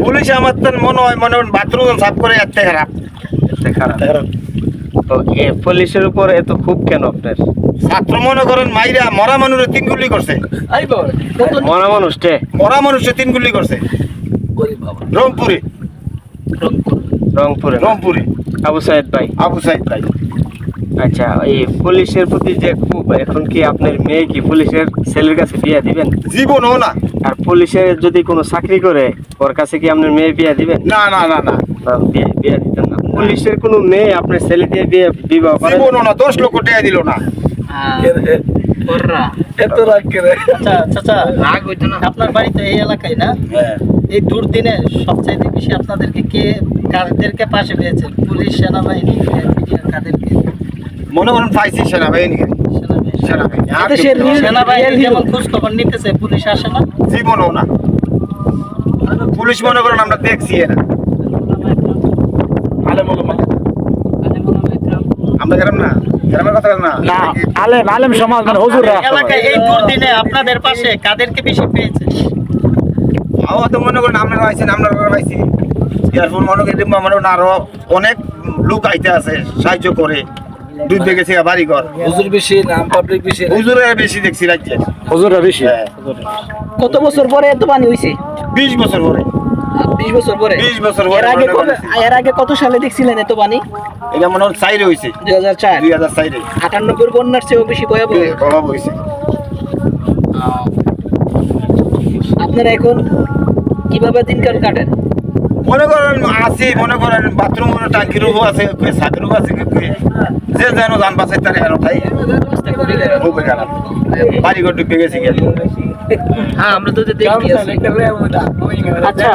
Police আমার তো মনে হয় মনে হয় বাথরুম সাফ করে এত খারাপ। এতে খারাপ। তো এ পুলিশের উপর এত খুব কেন আপনার ছাত্র মনে করেন মাইরা মরা মানুষের তিন গুলি করছে। মরা মানুষটে মরা মানুষের তিন গুলি করছে। রংপুরে। রংপুরে। রংপুরে আবু সাইদ ভাই। আবু সাইদ ভাই। আচ্ছা এই পুলিশের প্রতি যে খুব এখন কি আপনার মেয়ে কি পুলিশের ছেলের কাছে বিয়ে দিবেন? জীবনও না। আর পুলিশের যদি কোনো চাকরি করে ওর কাছে কি আপনার মেয়ে বিয়ে দিবেন? না না না না। বিয়ে বিয়ে দিতেন না। পুলিশের কোনো মেয়ে আপনার ছেলে দিয়ে বিয়ে বিবাহ করে জীবনও না দশ লক্ষ টাকা দিল না। এত রাগ করে। আচ্ছা চাচা রাগ হইতো না। আপনার বাড়িতে এই এলাকায় না? এই দুর্দিনে সবচাইতে বেশি আপনাদেরকে কে কাদেরকে পাশে পেয়েছে? পুলিশ সেনাবাহিনী মনে করেন পাইছি সেনাবাহিনী সেনাবাহিনী। সেনাবাহিনী আর দেশের কিছু না। সেনাবাহিনী যেমন খোঁজ খবর নিতেছে পুলিশ আসে না? জীবনও না। পুলিশ মনে করেন আমরা দেখছি না আমরা গেলাম না। গ্রামের কথা না। না আলেম আলেম সমাজ মানে হুজুররা এলাকায় এই দুর্দিনে আপনাদের পাশে কাদেরকে বেশি পেয়েছে? তো মনে করেন আপনারা আইছেন আপনারা মনে মনে আরও অনেক লোক আইতে আছে সাহায্য করে। দুধ দেখেছে বাড়ি ঘর হুজুর বেশি নাম পাবলিক বেশি? হুজুরের বেশি দেখছি রাজ্যে হুজুররা বেশি? হ্যাঁ। কত বছর পরে এত পানি হয়েছে বিশ বছর পরে। বিশ বছর পরে? বিশ বছর পরে এর আগে এর আগে কত সালে দেখছিলেন এত পানি? এটা মনে হয় চাইরে হয়েছে দুই হাজার চার। দুই হাজার চাইরে। আটানব্বই বন্যার চেয়েও বেশি ভয়াবহ। প্রভাব হয়েছে আপনারা এখন কীভাবে দিনকাল কাটেন? মনে করেন আছি মনে করেন বাথরুম টাঙ্কির রূপ আছে ছাদের রূপ আছে যে যেন যান বাঁচাই তার হেন তাই বাড়ি ঘর ডুবে গেছে গিয়ে। হ্যাঁ আমরা তো দেখি আচ্ছা।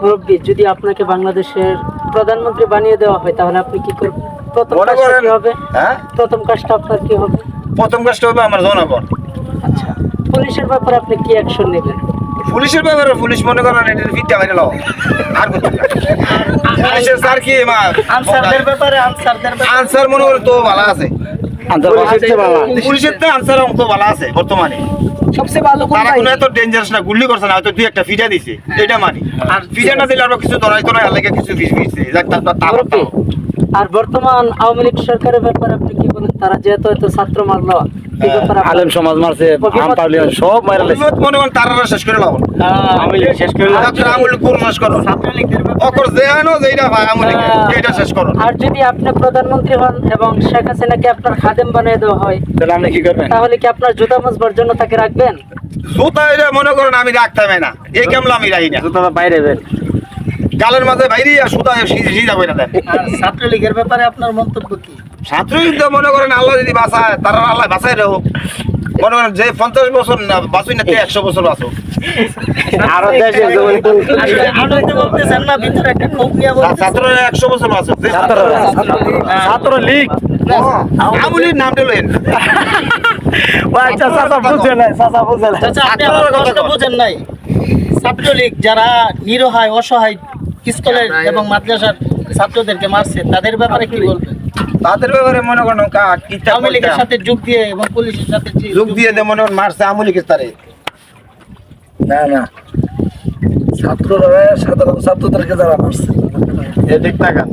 মুরব্বী যদি আপনাকে বাংলাদেশের প্রধানমন্ত্রী বানিয়ে দেওয়া হয় তাহলে আপনি কি করবেন? প্রথম কাজটা করেন কি হবে? হ্যাঁ? প্রথম কাজটা আপনার কি হবে? প্রথম কাজটা হবে আমার জনগণ। আচ্ছা। পুলিশের ব্যাপারে আপনি কি অ্যাকশন নেবেন? পুলিশের ব্যাপারে পুলিশ মনে করেন এটা ফিটটা মেরে লাও আর পুলিশের স্যার কি মা আনসারদের ব্যাপারে আনসারদের আনসার মনে করেন তো ভালো আছে। পুলিশের তো আনসার অঙ্ক ভালো আছে বর্তমানে। সবচেয়ে ভালো কোন তারা কোনো এত ডেঞ্জারাস না গুলি করছে না হয়তো দুই একটা দিছে এটা মানি। আর ফিটাটা দিলে আরও কিছু না কিছু যাক তার তার তার আর বর্তমান আওয়ামী লীগ সরকারের ব্যাপারে আপনি কি বলেন? তারা যেহেতু ছাত্র মারলো আলেম সমাজ মারছে আম পার্লিমেন্ট সব মারা লাগছে মনে করেন তারা শেষ করে লাভ আমি শেষ করে আপনার আমল কোন শেষ করো। অকর যে আনো যেটা ভাই আমল এটা শেষ করো। আর যদি আপনি প্রধানমন্ত্রী হন এবং শেখ হাসিনাকে আপনার খাদেম বানিয়ে দেওয়া হয় তাহলে আপনি কি করবেন? তাহলে কি আপনার জুতা মজবার জন্য তাকে রাখবেন? জুতা এটা মনে করেন আমি রাখতাম না। এই কেমলা আমি রাখি না। জুতাটা বাইরে বের গালের মাঝে বাইরে আর সুতা সিজা করে দেন। আর ছাত্রলীগের ব্যাপারে আপনার মন্তব্য কি? ছাত্র কিন্তু মনে করেন আল্লাহ যদি বাঁচায় তারা আল্লাহ বাঁচাই রাখো মনে করেন যে পঞ্চাশ বছর না বাঁচুই না তে একশো বছর বাঁচো আরও দেশে যেমন আসলে আনন্দ বলতেছেন না ভিতরে একটা ক্ষোভ নিয়ে বলতেছেন ছাত্ররা একশো বছর বাঁচো ছাত্র লীগ আমলির নামটা লইন ও আচ্ছা চাচা চাচা চাচা। বোঝেন নাই। ছাত্রলীগ যারা নিরহায় অসহায় স্কুলের এবং মাদ্রাসার ছাত্রদেরকে মারছে তাদের ব্যাপারে কি বলবেন? তাদের ব্যাপারে মনে করেন কা- আওয়ামী লীগের সাথে যোগ দিয়ে এবং পুলিশের সাথে যোগ দিয়ে দে মনে করেন মারছে আমলিকের তারে। না না। ছাত্ররা সাধারণ ছাত্রদেরকে যারা মারছে। এদিক তাকান।